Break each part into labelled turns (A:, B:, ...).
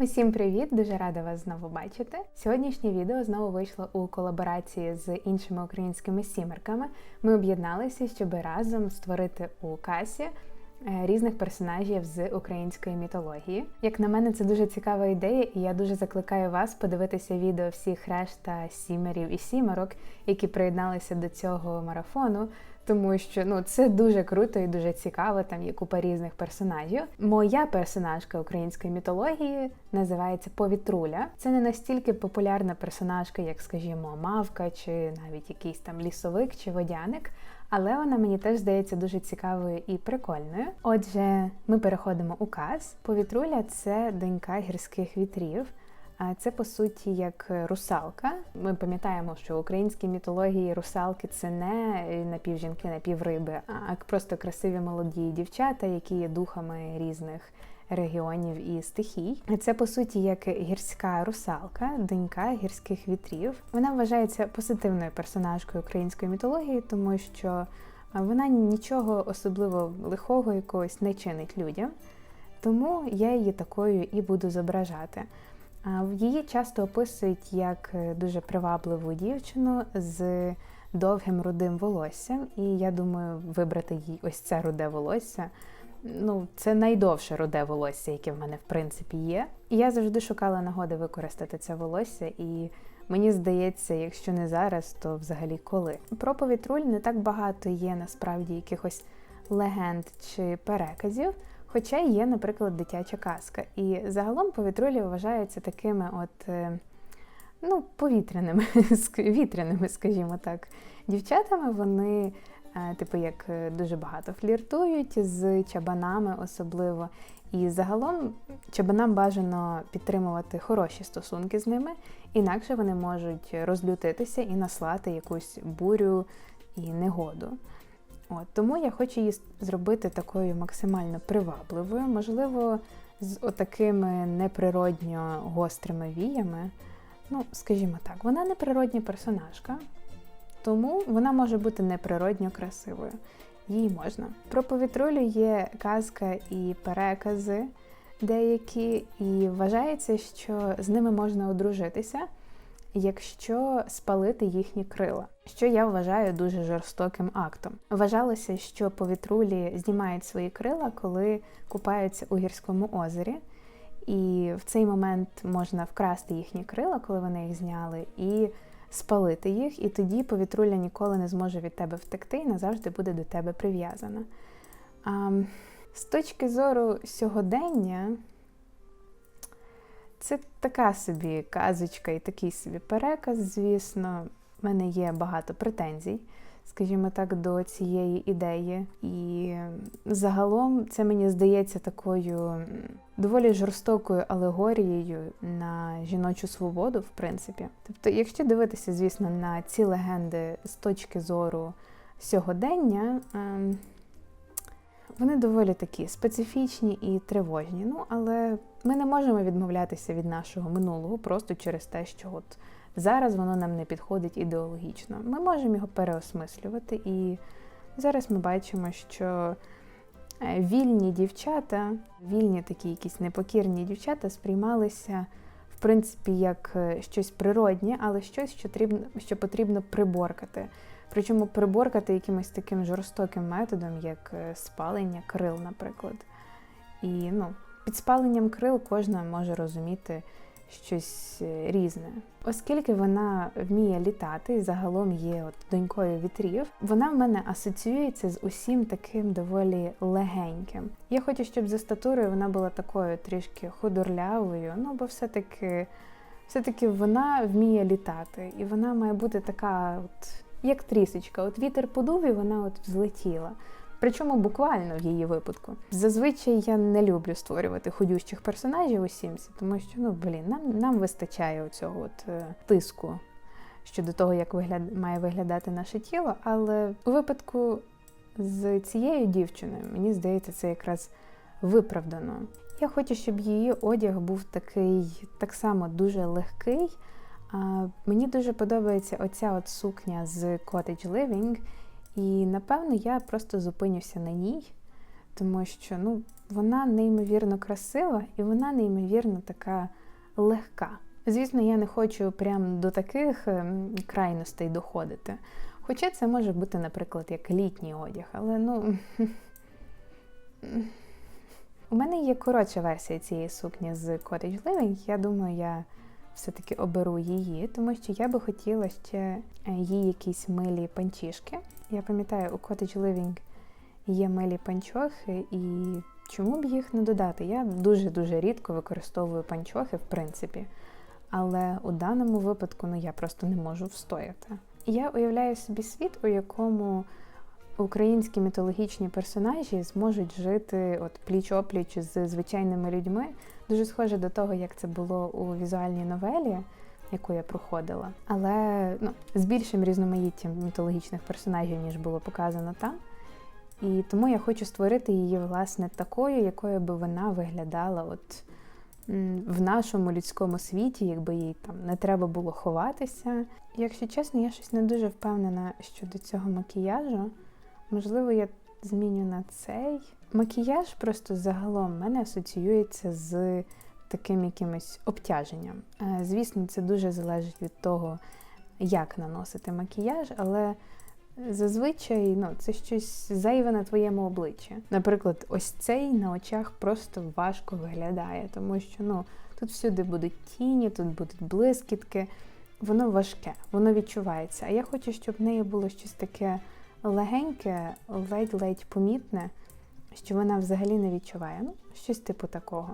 A: Усім привіт! Дуже рада вас знову бачити. Сьогоднішнє відео знову вийшло у колаборації з іншими українськими сімерками. Ми об'єдналися, щоб разом створити у касі е, різних персонажів з української мітології. Як на мене, це дуже цікава ідея, і я дуже закликаю вас подивитися відео всіх решта сімерів і сімерок, які приєдналися до цього марафону. Тому що ну це дуже круто і дуже цікаво. Там є купа різних персонажів. Моя персонажка української мітології називається Повітруля. Це не настільки популярна персонажка, як, скажімо, мавка, чи навіть якийсь там лісовик чи водяник. Але вона мені теж здається дуже цікавою і прикольною. Отже, ми переходимо у каз. Повітруля це донька гірських вітрів. А це по суті як русалка. Ми пам'ятаємо, що в українській мітології русалки це не напівжінки, напівриби, а просто красиві молоді дівчата, які є духами різних регіонів і стихій. Це по суті як гірська русалка, донька гірських вітрів. Вона вважається позитивною персонажкою української мітології, тому що вона нічого особливо лихого якогось не чинить людям. Тому я її такою і буду зображати. Її часто описують як е, дуже привабливу дівчину з довгим рудим волоссям, і я думаю, вибрати їй ось це руде волосся. Ну, це найдовше руде волосся, яке в мене в принципі є. І я завжди шукала нагоди використати це волосся, і мені здається, якщо не зараз, то взагалі коли. Про повітруль не так багато є насправді якихось легенд чи переказів. Хоча є, наприклад, дитяча казка. І загалом повітрулі вважаються такими от е, ну, повітряними, вітряними, скажімо так, дівчатами. Вони, е, типу, як е, дуже багато фліртують з чабанами, особливо. І загалом чабанам бажано підтримувати хороші стосунки з ними, інакше вони можуть розлютитися і наслати якусь бурю і негоду. От, Тому я хочу її зробити такою максимально привабливою, можливо, з отакими неприродньо гострими віями. Ну, скажімо так, вона неприродня персонажка, тому вона може бути неприродньо красивою. Їй можна. Про повітрулю є казка і перекази деякі, і вважається, що з ними можна одружитися якщо спалити їхні крила, що я вважаю дуже жорстоким актом. Вважалося, що повітрулі знімають свої крила, коли купаються у гірському озері. І в цей момент можна вкрасти їхні крила, коли вони їх зняли, і спалити їх, і тоді повітруля ніколи не зможе від тебе втекти і назавжди буде до тебе прив'язана. З точки зору сьогодення, це така собі казочка і такий собі переказ, звісно. В мене є багато претензій, скажімо так, до цієї ідеї. І загалом це мені здається такою доволі жорстокою алегорією на жіночу свободу, в принципі. Тобто, якщо дивитися, звісно, на ці легенди з точки зору сьогодення. Вони доволі такі специфічні і тривожні. Ну, але ми не можемо відмовлятися від нашого минулого просто через те, що от зараз воно нам не підходить ідеологічно. Ми можемо його переосмислювати, і зараз ми бачимо, що е, вільні дівчата, вільні такі якісь непокірні дівчата сприймалися. В принципі, як е, щось природнє, але щось, що потрібно приборкати. Причому приборкати якимось таким жорстоким методом, як е, спалення крил, наприклад. І ну, під спаленням крил кожна може розуміти щось е, різне. Оскільки вона вміє літати і загалом є от донькою вітрів, вона в мене асоціюється з усім таким доволі легеньким. Я хочу, щоб за статурою вона була такою трішки худорлявою, ну бо все-таки все-таки вона вміє літати, і вона має бути така от як трісочка. От вітер подув і вона от взлетіла. Причому буквально в її випадку. Зазвичай я не люблю створювати ходючих персонажів у Сімсі, тому що ну блін, нам нам вистачає оцього от е, тиску щодо того, як вигляд має виглядати наше тіло. Але у випадку з цією дівчиною, мені здається, це якраз виправдано. Я хочу, щоб її одяг був такий так само дуже легкий. Мені дуже подобається оця от сукня з Cottage Living, і напевно я просто зупинюся на ній, тому що ну, Вона неймовірно красива і вона неймовірно така легка. Звісно, я не хочу прям до таких ем, крайностей доходити. Хоча це може бути, наприклад, як літній одяг, але ну. У мене є коротша версія цієї сукні з Cottage Living. Я думаю, я все-таки оберу її, тому що я би хотіла ще е, їй якісь милі панчішки. Я пам'ятаю, у Cottage Living є милі панчохи, і чому б їх не додати? Я дуже-дуже рідко використовую панчохи, в принципі. Але у даному випадку ну, я просто не можу встояти. Я уявляю собі світ, у якому українські мітологічні персонажі зможуть жити от пліч-опліч з звичайними людьми. Дуже схоже до того, як це було у візуальній новелі, яку я проходила, але ну, з більшим різноманіттям мітологічних персонажів, ніж було показано там. І тому я хочу створити її, власне, такою, якою би вона виглядала от в нашому людському світі, якби їй там не треба було ховатися. Якщо чесно, я щось не дуже впевнена щодо цього макіяжу. Можливо, я зміню на цей. Макіяж просто загалом мене асоціюється з таким якимось обтяженням. Е, звісно, це дуже залежить від того, як наносити макіяж, але зазвичай ну, це щось зайве на твоєму обличчі. Наприклад, ось цей на очах просто важко виглядає, тому що ну, тут всюди будуть тіні, тут будуть блискітки. Воно важке, воно відчувається. А я хочу, щоб в неї було щось таке легеньке, ледь-ледь помітне, що вона взагалі не відчуває. Ну, щось типу такого.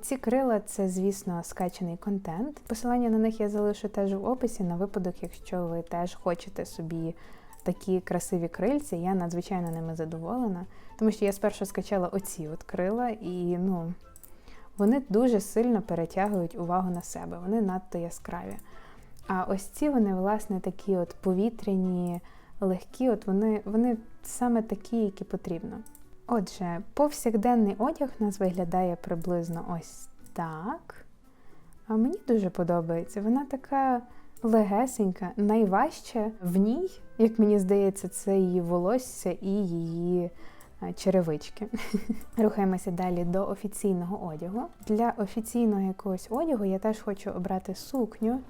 A: Ці крила це, звісно, скачений контент. Посилання на них я залишу теж в описі на випадок, якщо ви теж хочете собі такі красиві крильці. Я надзвичайно ними задоволена, тому що я спершу скачала оці от крила, і ну, вони дуже сильно перетягують увагу на себе, вони надто яскраві. А ось ці вони, власне, такі от повітряні легкі, от вони, вони саме такі, які потрібно. Отже, повсякденний одяг у нас виглядає приблизно ось так. А мені дуже подобається. Вона така легесенька, найважче в ній, як мені здається, це її волосся і її е, черевички. Рухаємося далі до офіційного одягу. Для офіційного якогось одягу я теж хочу обрати сукню.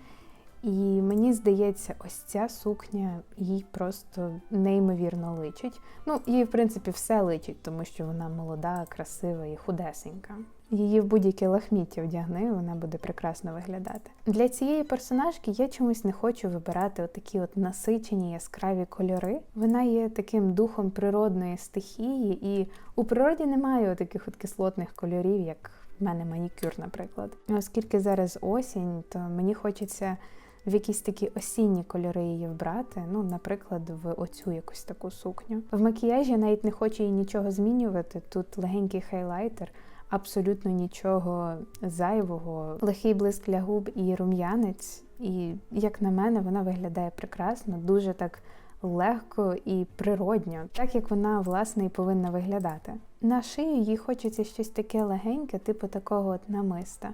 A: І мені здається, ось ця сукня їй просто неймовірно личить. Ну, їй, в принципі, все личить, тому що вона молода, красива і худесенька. Її в будь-яке лахміття вдягни, вона буде прекрасно виглядати. Для цієї персонажки я чомусь не хочу вибирати отакі от насичені яскраві кольори. Вона є таким духом природної стихії, і у природі немає таких от кислотних кольорів, як в мене манікюр, наприклад. Оскільки зараз осінь, то мені хочеться в якісь такі осінні кольори її вбрати. Ну, наприклад, в оцю якусь таку сукню. В макіяжі я навіть не хочу їй нічого змінювати. Тут легенький хайлайтер. Абсолютно нічого зайвого, легкий блиск для губ і рум'янець. І, як на мене, вона виглядає прекрасно, дуже так легко і природньо, так як вона, власне, і повинна виглядати. На шию їй хочеться щось таке легеньке, типу такого от намиста,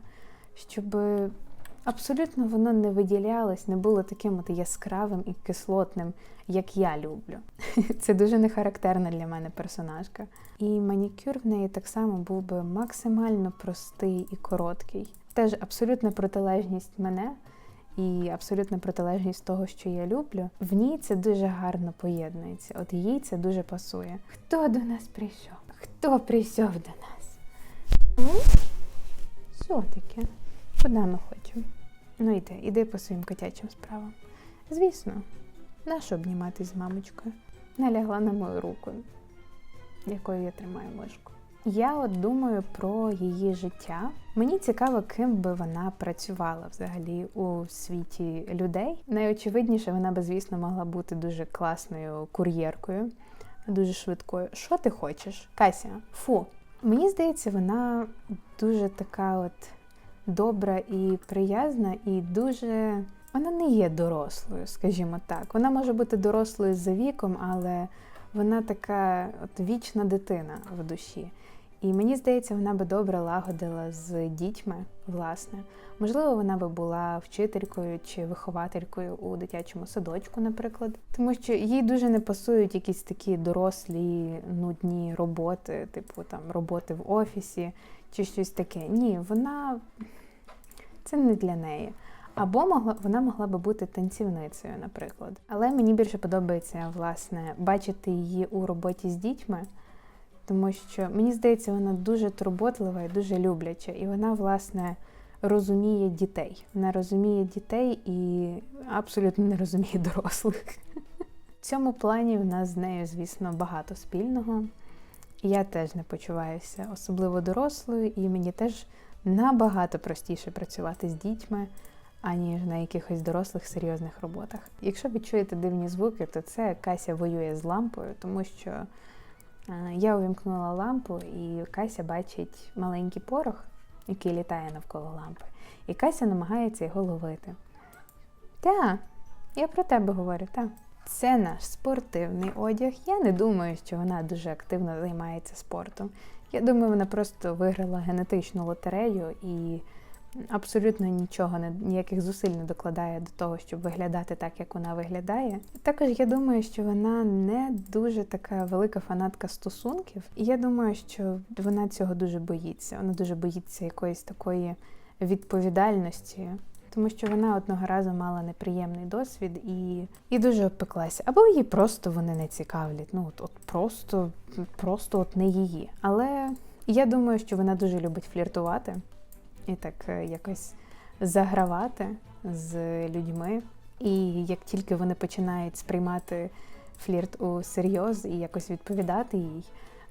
A: щоб Абсолютно воно не виділялось, не було таким от яскравим і кислотним, як я люблю. Це дуже не характерна для мене персонажка. І манікюр в неї так само був би максимально простий і короткий. Теж абсолютна протилежність мене і абсолютна протилежність того, що я люблю. В ній це дуже гарно поєднується. От їй це дуже пасує. Хто до нас прийшов? Хто прийшов до нас? Що таке? Ми хочемо? Ну йди, іди по своїм котячим справам. Звісно, нащо обніматись з мамочкою? Налягла на мою руку, якою я тримаю мишку. Я от думаю про її життя. Мені цікаво, ким би вона працювала взагалі у світі людей. Найочевидніше, вона би, звісно, могла бути дуже класною кур'єркою, дуже швидкою. Що ти хочеш? Кася, фу. Мені здається, вона дуже така от добра і приязна, і дуже вона не є дорослою, скажімо так. Вона може бути дорослою за віком, але вона така от вічна дитина в душі. І мені здається, вона би добре лагодила з дітьми, власне. Можливо, вона би була вчителькою чи вихователькою у дитячому садочку, наприклад, тому що їй дуже не пасують якісь такі дорослі нудні роботи, типу там роботи в офісі чи щось таке. Ні, вона це не для неї. Або могла вона могла би бути танцівницею, наприклад. Але мені більше подобається власне бачити її у роботі з дітьми, тому що мені здається, вона дуже турботлива і дуже любляча, і вона, власне, розуміє дітей. Вона розуміє дітей і абсолютно не розуміє дорослих. В цьому плані в нас з нею, звісно, багато спільного. Я теж не почуваюся особливо дорослою, і мені теж набагато простіше працювати з дітьми, аніж на якихось дорослих серйозних роботах. Якщо ви чуєте дивні звуки, то це Кася воює з лампою, тому що я увімкнула лампу, і Кася бачить маленький порох, який літає навколо лампи. І Кася намагається його ловити. Та, я про тебе говорю, так. Це наш спортивний одяг. Я не думаю, що вона дуже активно займається спортом. Я думаю, вона просто виграла генетичну лотерею і абсолютно нічого не ніяких зусиль не докладає до того, щоб виглядати так, як вона виглядає. Також я думаю, що вона не дуже така велика фанатка стосунків, і я думаю, що вона цього дуже боїться. Вона дуже боїться якоїсь такої відповідальності. Тому що вона одного разу мала неприємний досвід і і дуже обпеклася. Або її просто вони не цікавлять. Ну от, от просто, просто от не її. Але я думаю, що вона дуже любить фліртувати і так е, якось загравати з людьми. І як тільки вони починають сприймати флірт у серйоз і якось відповідати їй,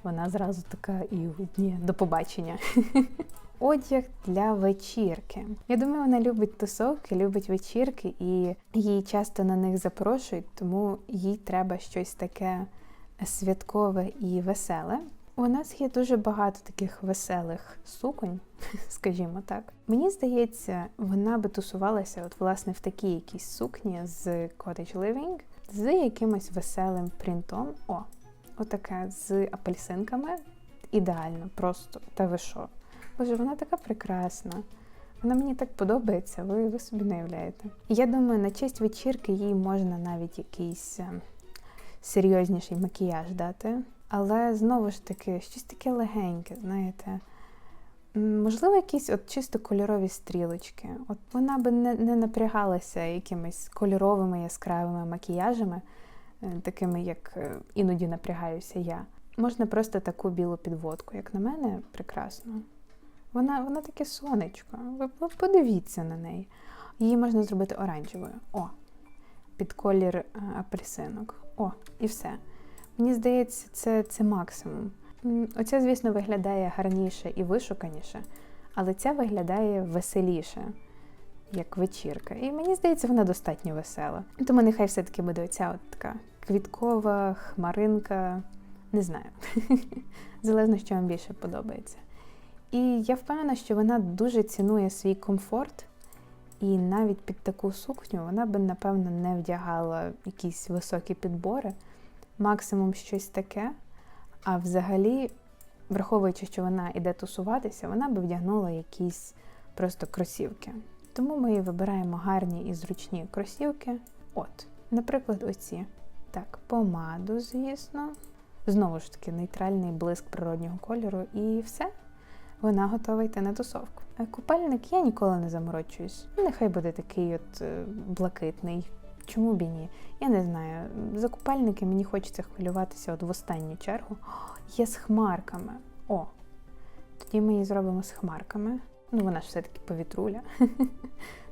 A: вона зразу така і ні, до побачення. Одяг для вечірки. Я думаю, вона любить тусовки, любить вечірки, і її часто на них запрошують, тому їй треба щось таке святкове і веселе. У нас є дуже багато таких веселих суконь, скажімо так. Мені здається, вона би тусувалася от власне в такій якійсь сукні з Cottage Living, з якимось веселим принтом. О, отаке з апельсинками. Ідеально, просто та ви що? Боже, вона така прекрасна. Вона мені так подобається, ви, ви собі не уявляєте. Я думаю, на честь вечірки їй можна навіть якийсь ем, серйозніший макіяж дати. Але знову ж таки, щось таке легеньке, знаєте. Можливо, якісь от чисто кольорові стрілочки. От вона би не не напрягалася якимись кольоровими яскравими макіяжами, е, такими, як е, іноді напрягаюся я. Можна просто таку білу підводку, як на мене, прекрасно. Вона вона таке сонечко. Ви подивіться на неї. Її можна зробити оранжевою. О, під колір е, апельсинок. О, і все. Мені здається, це, це максимум. Оця, звісно, виглядає гарніше і вишуканіше, але ця виглядає веселіше, як вечірка. І мені здається, вона достатньо весела. Тому нехай все-таки буде оця от така квіткова хмаринка. Не знаю. Залежно, що вам більше подобається. І я впевнена, що вона дуже цінує свій комфорт, і навіть під таку сукню вона би, напевно, не вдягала якісь високі підбори максимум щось таке. А взагалі, враховуючи, що вона іде тусуватися, вона би вдягнула якісь просто кросівки. Тому ми вибираємо гарні і зручні кросівки. От, наприклад, оці. Так, помаду, звісно. Знову ж таки, нейтральний блиск природнього кольору, і все. Вона готова йти на тусовку. Купальник я ніколи не заморочуюсь. Нехай буде такий от е, блакитний, Чому б і ні? Я не знаю. За купальники мені хочеться хвилюватися от в останню чергу. О, є з хмарками. О, тоді ми її зробимо з хмарками. Ну, вона ж все-таки повітруля.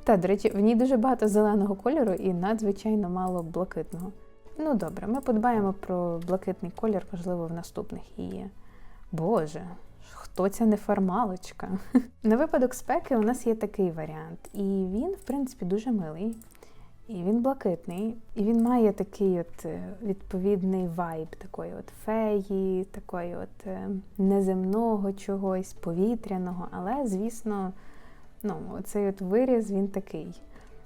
A: Та, до речі, в ній дуже багато зеленого кольору і надзвичайно мало блакитного. Ну добре, ми подбаємо про блакитний колір, можливо, в наступних її. Боже, хто ця неформалочка? На випадок спеки у нас є такий варіант, і він, в принципі, дуже милий. І він блакитний, і він має такий от е, відповідний вайб такої от феї, такої от е, неземного чогось, повітряного. Але, звісно, ну, цей от виріз він такий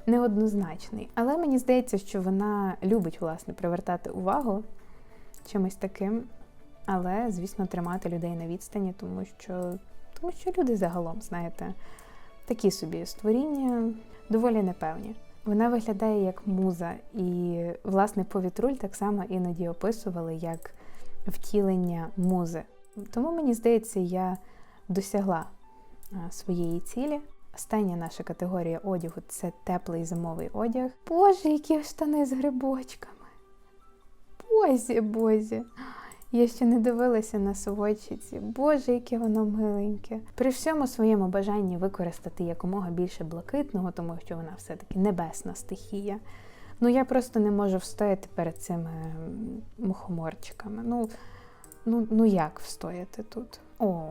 A: неоднозначний. Але мені здається, що вона любить, власне, привертати увагу чимось таким. але, звісно, тримати людей на відстані, тому що, тому що люди загалом, знаєте, такі собі створіння доволі непевні. Вона виглядає як муза, і власне повітруль так само іноді описували як втілення музи. Тому мені здається, я досягла своєї цілі. Остання наша категорія одягу це теплий зимовий одяг. Боже, які штани з грибочками. Бозі, бозі. Я ще не дивилася на совочиці. Боже, яке воно миленьке. При всьому своєму бажанні використати якомога більше блакитного, тому що вона все-таки небесна стихія. Ну я просто не можу встояти перед цими мухоморчиками. Ну, ну, ну як встояти тут? О,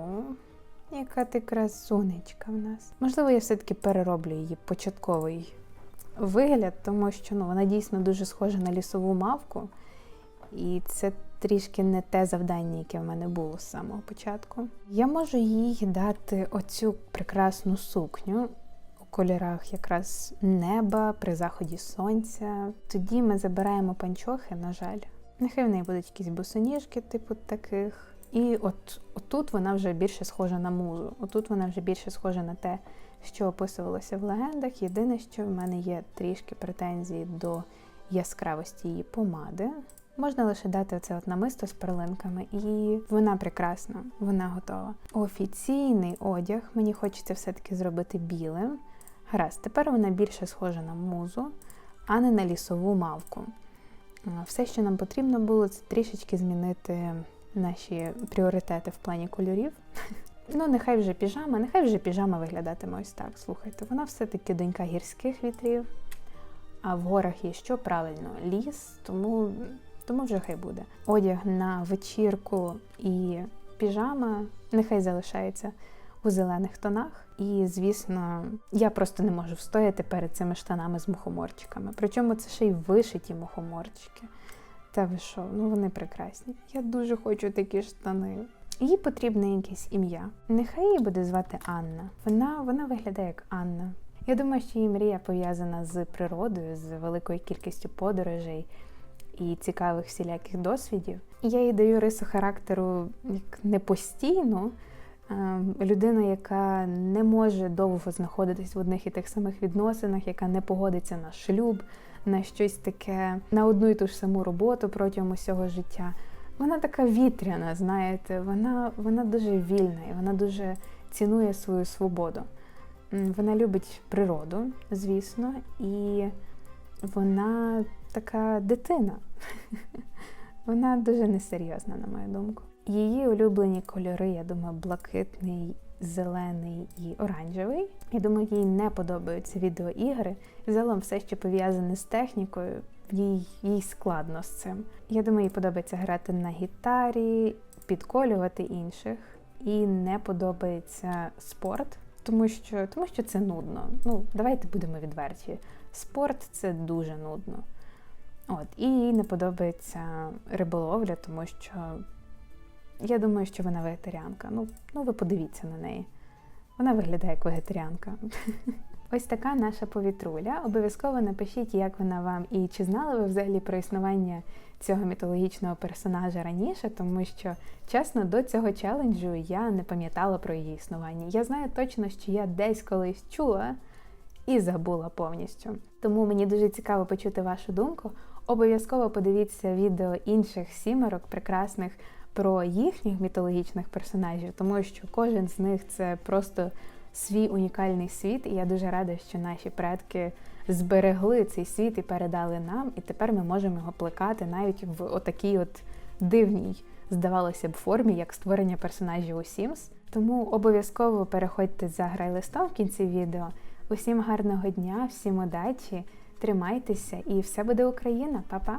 A: яка ти красунечка в нас. Можливо, я все-таки перероблю її початковий вигляд, тому що ну, вона дійсно дуже схожа на лісову мавку. І це трішки не те завдання, яке в мене було з самого початку. Я можу їй дати оцю прекрасну сукню у кольорах якраз неба при заході сонця. Тоді ми забираємо панчохи, на жаль. Нехай в неї будуть якісь босоніжки, типу таких. І от отут вона вже більше схожа на музу. Отут вона вже більше схожа на те, що описувалося в легендах. Єдине, що в мене є трішки претензії до яскравості її помади. Можна лише дати оце от намисто з перлинками, і вона прекрасна, вона готова. Офіційний одяг мені хочеться все-таки зробити білим. Гаразд, тепер вона більше схожа на музу, а не на лісову мавку. Все, що нам потрібно було, це трішечки змінити наші пріоритети в плані кольорів. Ну, нехай вже піжама, нехай вже піжама виглядатиме ось так. Слухайте, вона все-таки донька гірських вітрів, а в горах є що правильно ліс, тому тому вже хай буде. Одяг на вечірку і піжама нехай залишається у зелених тонах. І, звісно, я просто не можу встояти перед цими штанами з мухоморчиками. Причому це ще й вишиті мухоморчики. Та ви що, ну вони прекрасні. Я дуже хочу такі штани. Їй потрібне якесь ім'я. Нехай її буде звати Анна. Вона, вона виглядає як Анна. Я думаю, що її мрія пов'язана з природою, з великою кількістю подорожей і цікавих всіляких досвідів. Я їй даю рису характеру як не постійну. е, Людина, яка не може довго знаходитись в одних і тих самих відносинах, яка не погодиться на шлюб, на щось таке, на одну і ту ж саму роботу протягом усього життя. Вона така вітряна, знаєте, вона, вона дуже вільна і вона дуже цінує свою свободу. Вона любить природу, звісно, і вона така дитина. Вона дуже несерйозна, на мою думку. Її улюблені кольори, я думаю, блакитний, зелений і оранжевий. Я думаю, їй не подобаються відеоігри. Загалом все, що пов'язане з технікою, їй, їй складно з цим. Я думаю, їй подобається грати на гітарі, підколювати інших. І не подобається спорт, тому що, тому що це нудно. Ну, давайте будемо відверті. Спорт це дуже нудно. От, і їй не подобається риболовля, тому що я думаю, що вона вегетаріанка. Ну, ну ви подивіться на неї. Вона виглядає як вегетаріанка. Ось така наша повітруля. Обов'язково напишіть, як вона вам і чи знали ви взагалі про існування цього мітологічного персонажа раніше, тому що, чесно, до цього челенджу я не пам'ятала про її існування. Я знаю точно, що я десь колись чула і забула повністю. Тому мені дуже цікаво почути вашу думку. Обов'язково подивіться відео інших сімерок прекрасних про їхніх мітологічних персонажів, тому що кожен з них це просто свій унікальний світ, і я дуже рада, що наші предки зберегли цей світ і передали нам, і тепер ми можемо його плекати навіть в отакій от дивній, здавалося б, формі, як створення персонажів у Sims. Тому обов'язково переходьте за грайлистом в кінці відео. Усім гарного дня, всім удачі, тримайтеся і все буде Україна, Па-па!